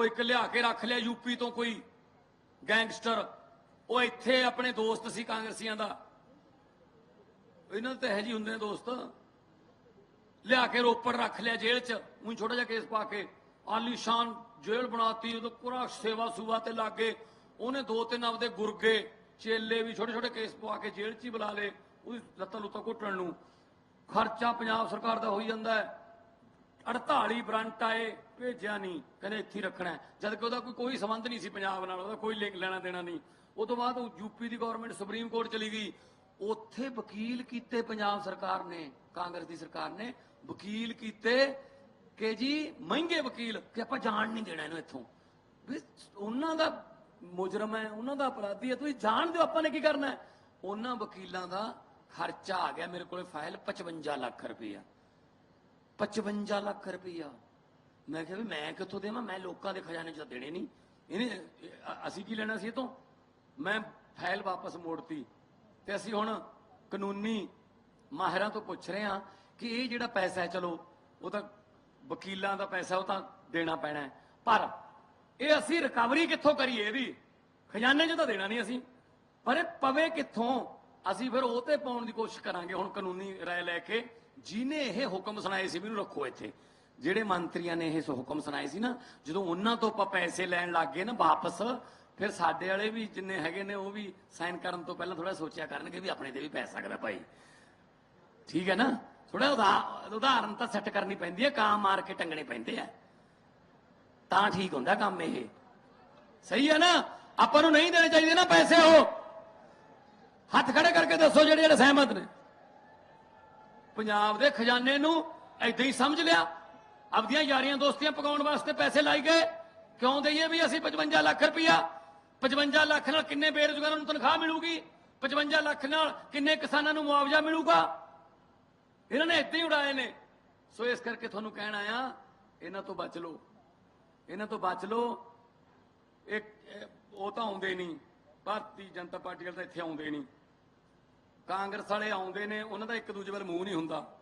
ਉਹ ਇੱਕ ਲਿਆ ਕੇ ਰੱਖ ਲਿਆ ਯੂਪੀ ਤੋਂ ਕੋਈ ਗੈਂਗਸਟਰ। ਉਹ ਇੱਥੇ ਆਪਣੇ ਦੋਸਤ ਸੀ ਕਾਂਗਰਸੀਆਂ ਦਾ। ਇਹਨਾਂ ਦੇ ਤਾਂ ਇਹ ਜੀ ਹੁੰਦੇ ਨੇ ਦੋਸਤ। ਲਿਆ ਕੇ ਰੋਪੜ ਰੱਖ ਲਿਆ ਜੇਲ੍ਹ 'ਚ। ਉਹੀ ਛੋਟਾ ਜਿਹਾ ਕੇਸ ਪਾ ਕੇ ਆਲੀਸ਼ਾਨ ਜੇਲ੍ਹ ਬਣਾਤੀ, ਉਹਦੇ ਪੂਰਾ ਸੇਵਾ ਸੁਵਾ ਤੇ ਲੱਗੇ। ਉਹਨੇ ਦੋ ਤਿੰਨ ਆਪਦੇ ਗੁਰਗੇ, ਚੇਲੇ ਵੀ ਛੋਟੇ ਛੋਟੇ ਕੇਸ ਪਵਾ ਕੇ ਜੇਲ੍ਹ 'ਚ ਹੀ ਬੁਲਾ ਲਏ। ਉਹਦੀ ਲੱਤਾਂ ਲੁੱਤਾਂ ਘੁੱਟਣ ਨੂੰ। ਖਰਚਾ ਪੰਜਾਬ ਸਰਕਾਰ ਦਾ ਹੋਈ ਜਾਂਦਾ ਹੈ। 48 ਬਰੰਟ ਆਏ, ਭੇਜਿਆ ਨਹੀਂ, ਕਹਿੰਦੇ ਇੱਥੇ ਰੱਖਣਾ ਜਦ ਕਿ ਉਹਦਾ ਕੋਈ ਕੋਈ ਸੰਬੰਧ ਨਹੀਂ ਸੀ ਪੰਜਾਬ ਨਾਲ, ਉਹਦਾ ਕੋਈ ਲਿੰਕ ਲੈਣਾ ਦੇਣਾ ਨਹੀਂ। ਉਹ ਤੋਂ ਬਾਅਦ ਉਹ ਯੂਪੀ ਦੀ ਗਵਰਨਮੈਂਟ ਸੁਪਰੀਮ ਕੋਰਟ ਚਲੀ ਗਈ। ਉੱਥੇ ਵਕੀਲ ਕੀਤੇ ਪੰਜਾਬ ਸਰਕਾਰ ਨੇ, ਕਾਂਗਰਸ ਦੀ ਸਰਕਾਰ ਨੇ, ਵਕੀਲ ਕੀਤੇ ਕਿ ਜੀ ਮਹਿੰਗੇ ਵਕੀਲ, ਕਿ ਆਪਾਂ ਜਾਣ ਨਹੀਂ ਦੇਣਾ ਇਹਨੂੰ ਇੱਥੋਂ। ਵੀ ਉਹਨਾਂ ਦਾ ਮੁਜਰਮ ਹੈ, ਉਹਨਾਂ ਦਾ ਅਪਰਾਧੀ ਹੈ, ਤੁਸੀਂ ਜਾਣ ਦਿਓ, ਆਪਾਂ ਨੇ ਕੀ ਕਰਨਾ ਉਹਨਾਂ ਵਕੀਲਾਂ ਦਾ ਖਰਚਾ ਆ ਗਿਆ, ਮੇਰੇ ਕੋਲੇ ਫਾਈਲ 55 ਲੱਖ ਰੁਪਈਆ 55 ਲੱਖ ਰੁਪਈਆ। ਮੈਂ ਕਿਹਾ ਵੀ ਮੈਂ ਕਿੱਥੋਂ ਦੇਵਾਂ? ਮੈਂ ਲੋਕਾਂ ਦੇ ਖਜ਼ਾਨੇ 'ਚ ਤਾਂ ਦੇਣੇ ਨਹੀਂ। ਇਹਨੇ ਅਸੀਂ ਕੀ ਲੈਣਾ ਸੀ ਇਹ ਤੋਂ? ਮੈਂ ਫਾਈਲ ਵਾਪਸ ਮੋੜਤੀ। ਤੇ ਅਸੀਂ ਹੁਣ ਕਾਨੂੰਨੀ ਮਾਹਿਰਾਂ ਤੋਂ ਪੁੱਛ ਰਹੇ ਹਾਂ ਕਿ ਇਹ ਜਿਹੜਾ ਪੈਸਾ ਹੈ, ਚਲੋ, ਉਹ ਤਾਂ ਵਕੀਲਾਂ ਦਾ ਪੈਸਾ, ਉਹ ਤਾਂ ਦੇਣਾ ਪੈਣਾ ਹੈ। ਪਰ ਇਹ ਅਸੀਂ ਰਿਕਵਰੀ ਕਿੱਥੋਂ ਕਰੀਏ ਇਹਦੀ? ਖਜ਼ਾਨੇ 'ਚ ਤਾਂ ਦੇਣਾ ਨਹੀਂ ਅਸੀਂ। ਪਰ ਇਹ ਪਵੇ ਕਿੱਥੋਂ? ਅਸੀਂ ਫਿਰ ਉਹ ਤੇ ਪਾਉਣ ਦੀ ਕੋਸ਼ਿਸ਼ ਕਰਾਂਗੇ ਹੁਣ ਕਾਨੂੰਨੀ ਰਾਏ ਲੈ ਕੇ। ਜਿਨੇ ਇਹ ਹੁਕਮ ਸੁਣਾਏ ਸੀ, ਵੀ ਰੱਖੋ ਇੱਥੇ। ਜਿਹੜੇ ਮੰਤਰੀਆਂ ਨੇ ਇਹ ਹੁਕਮ ਸੁਣਾਏ ਸੀ ਨਾ, ਜਦੋਂ ਉਹਨਾਂ ਤੋਂ ਆਪਾਂ ਪੈਸੇ ਲੈਣ ਲੱਗ ਗਏ ਨਾ ਵਾਪਸ, ਫਿਰ ਸਾਡੇ ਵਾਲੇ ਵੀ ਜਿੰਨੇ ਹੈਗੇ ਨੇ, ਉਹ ਵੀ ਸਾਈਨ ਕਰਨ ਤੋਂ ਪਹਿਲਾਂ ਥੋੜਾ ਸੋਚਿਆ ਕਰਨਗੇ ਵੀ ਆਪਣੇ ਤੇ ਵੀ ਪੈ ਸਕਦਾ ਭਾਈ। ਠੀਕ ਹੈ ਨਾ? ਥੋੜਾ ਉਦਾਹਰਨ ਤਾਂ ਸੈੱਟ ਕਰਨੀ ਪੈਂਦੀ ਹੈ, ਕਾਂ ਮਾਰ ਕੇ ਟੰਗਣੇ ਪੈਂਦੇ ਆ। ਤਾਂ ਠੀਕ ਹੁੰਦਾ ਕੰਮ ਇਹ। ਸਹੀ ਹੈ ਨਾ? ਆਪਾਂ ਨੂੰ ਨਹੀਂ ਦੇਣੇ ਚਾਹੀਦੇ ਨਾ ਪੈਸੇ ਉਹ। ਹੱਥ ਖੜੇ ਕਰਕੇ ਦੱਸੋ ਜਿਹੜੇ ਜਿਹੜੇ ਸਹਿਮਤ ਨੇ। ਪੰਜਾਬ ਦੇ ਖਜ਼ਾਨੇ ਨੂੰ ਐਦਾਂ ਹੀ ਸਮਝ ਲਿਆ। ਆਪਦੀਆਂ ਯਾਰੀਆਂ ਦੋਸਤੀਆਂ ਪਕਾਉਣ ਵਾਸਤੇ ਪੈਸੇ ਲਾਈ ਗਏ। ਕਿਉਂ ਦਈਏ ਵੀ ਅਸੀਂ 55 ਲੱਖ ਰੁਪਇਆ? 55 ਲੱਖ ਨਾਲ ਕਿੰਨੇ ਬੇਰੁਜ਼ਗਾਰਾਂ ਨੂੰ ਤਨਖਾਹ ਮਿਲੂਗੀ? 55 ਲੱਖ ਨਾਲ ਕਿੰਨੇ ਕਿਸਾਨਾਂ ਨੂੰ ਮੁਆਵਜ਼ਾ ਮਿਲੂਗਾ? ਇਹਨਾਂ ਨੇ ਇੱਦਾਂ ਹੀ ਉਡਾਏ ਨੇ। ਸੋ ਇਸ ਕਰਕੇ ਤੁਹਾਨੂੰ ਕਹਿਣ ਆਇਆ, ਇਹਨਾਂ ਤੋਂ ਬਚ ਲਓ। ਇਹਨਾਂ ਤੋਂ ਬਚ ਲਓ। ਇੱਕ, ਇਹ- ਉਹ ਤਾਂ ਆਉਂਦੇ ਨਹੀਂ। ਭਾਰਤੀ ਜਨਤਾ ਪਾਰਟੀ ਵਾਲੇ ਤਾਂ ਇੱਥੇ ਆਉਂਦੇ ਨਹੀਂ। ਕਾਂਗਰਸ ਵਾਲੇ ਆਉਂਦੇ ਨੇ ਉਹਨਾਂ ਦਾ ਇੱਕ ਦੂਜੇ ਵੱਲ ਮੂੰਹ ਨਹੀਂ ਹੁੰਦਾ।